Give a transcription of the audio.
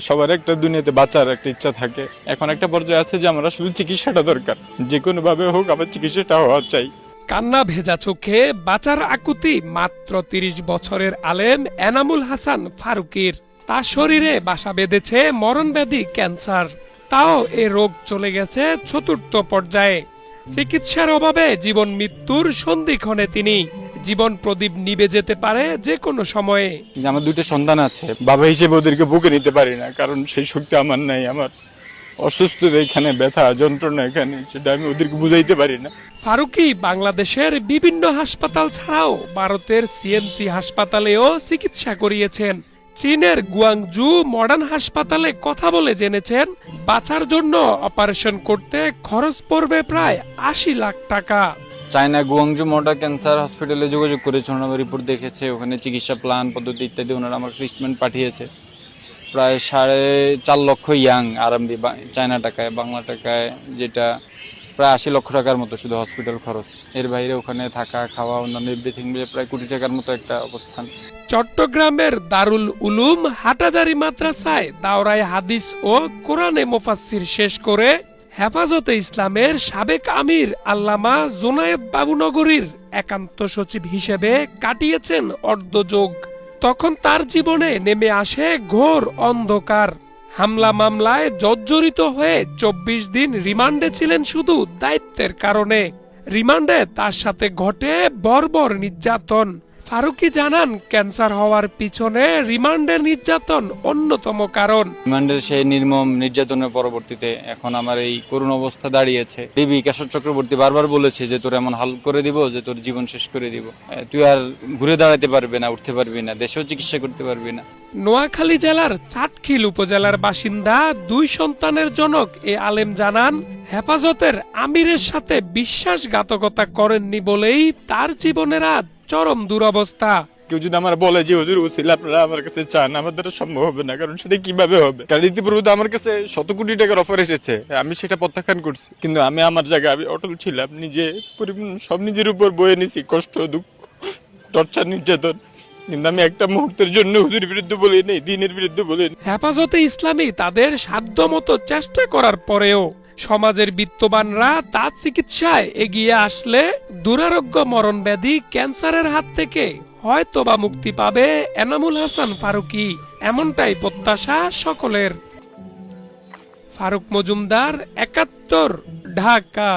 সবার একটা দুনিয়াতে বাঁচার একটা ইচ্ছা থাকে। এখন একটা পর্যায়ে আছে যে আমার আসলে চিকিৎসাটা দরকার। যে কোনো ভাবে হোক আমার চিকিৎসাটা হওয়া চাই। কান্না ভেজা চোখে বাঁচার আকুতি মাত্র তিরিশ বছরের আলেম এনামুল হাসান ফারুকির। তার শরীরে বাসা বেঁধেছে মরণব্যাধি ক্যান্সার। তাও এ রোগ চলে গেছে চতুর্থ পর্যায়ে। চিকিৎসার অভাবে জীবন মৃত্যুর সন্ধিক্ষণে তিনি জীবন প্রদীপ নিবে যেতে পারে যে কোনো সময়ে। আমার দুইটা সন্তান আছে বাবা হিসেবে ওদেরকে বুকে নিতে পারি না কারণ সেই শক্তি আমার নাই আমার অসুস্থ এখানে ব্যথা যন্ত্রণা এখানে সেটা আমি ওদেরকে বুঝাইতে পারি না। ফারুকি বাংলাদেশের বিভিন্ন হাসপাতাল ছাড়াও ভারতের সিএমসি হাসপাতালেও চিকিৎসা করিয়েছেন। চীনের গুয়াংজু মডার্ন হাসপাতালে কথা বলে জেনেছেন বাঁচার জন্য অপারেশন করতে খরচ পড়বে প্রায় আশি লাখ টাকা। চায়না গুয়াংজু মোটা ক্যান্সার হসপিটালে যোগাযোগ করেছে। ওনারা রিপোর্ট দেখেছে, ওখানে চিকিৎসা প্ল্যান পদ্ধতি ইত্যাদি ওনারা আমার ট্রিটমেন্ট পাঠিয়েছে। প্রায় সাড়ে চার লক্ষ ইয়াং আরএমবি চায়না টাকায়, বাংলা টাকায়, যেটা প্রায় আশি লক্ষ টাকার মতো শুধু হসপিটাল খরচ। এর বাইরে ওখানে থাকা, খাওয়া, অন্যান্য এভরিথিং মিলে প্রায় কোটি টাকার মতো একটা অবস্থান। চট্টগ্রামের দারুল উলুম হাটাজারি মাদ্রাসায় দাওরাই হাদিস ও কোরআনে মোফাসসির শেষ করে হেফাজতে ইসলামের সাবেক আমির আল্লামা জোনায়েদ বাবুনগরীর একান্ত সচিব হিসেবে কাটিয়েছেন অর্ধযোগ। তখন তার জীবনে নেমে আসে ঘোর অন্ধকার। হামলা মামলায় জর্জরিত হয়ে চব্বিশ দিন রিমান্ডে ছিলেন শুধু দায়িত্বের কারণে। রিমান্ডে তার সাথে ঘটে বর্বর নির্যাতন। ফারুকি জানান ক্যান্সার হওয়ার পিছনে রিমান্ডের নির্যাতন অন্যতম কারণ। রিমান্ডের সেই নির্মম নির্যাতনের পরবর্তীতে এখন আমার এই করুণ অবস্থা দাঁড়িয়েছে। দেবী কেশব চক্রবর্তী বারবার বলেছে যে তোর এমন হাল করে দিব যে তোর জীবন শেষ করে দিব। তুই আর ঘুরে দাঁড়াতে পারবি না উঠতে পারবি না দেশেও চিকিৎসা করতে পারবি না। নোয়াখালী জেলার চাটখিল উপজেলার বাসিন্দা দুই সন্তানের জনক এ আলেম জানান হেফাজতের আমিরের সাথে বিশ্বাসঘাতকতা করেননি বলেই তার জীবনের আজ চরম দুরবস্থা। কেউ যদি আমার বলে যে হুজুর উচিল আপনারা আমার কাছে চান আমার দ্বারা সম্ভব হবে না কারণ সেটা কীভাবে হবে? কারণ ইতিপূর্বে তো আমার কাছে শত কোটি টাকার অফার এসেছে আমি সেটা প্রত্যাখ্যান করছি। কিন্তু আমি আমার জায়গায় আমি অটল ছিলাম নিজে পরিপূর্ণ সব নিজের উপর বয়ে নিছি কষ্ট দুঃখ টর্চার নির্যাতন। কিন্তু আমি একটা মুহূর্তের জন্য হুজুর বিরুদ্ধে বলি নেই দিনের বিরুদ্ধে বলি হেফাজতে ইসলামী তাদের সাধ্যমতো চেষ্টা করার পরেও সমাজের বিত্তবানরা তার চিকিৎসায় এগিয়ে আসলে দুরারোগ্য মরণ ব্যাধি ক্যান্সারের হাত থেকে হয়তো বা মুক্তি পাবে এনামুল হাসান ফারুকি। এমনটাই প্রত্যাশা সকলের। ফারুক মজুমদার, একাত্তর, ঢাকা।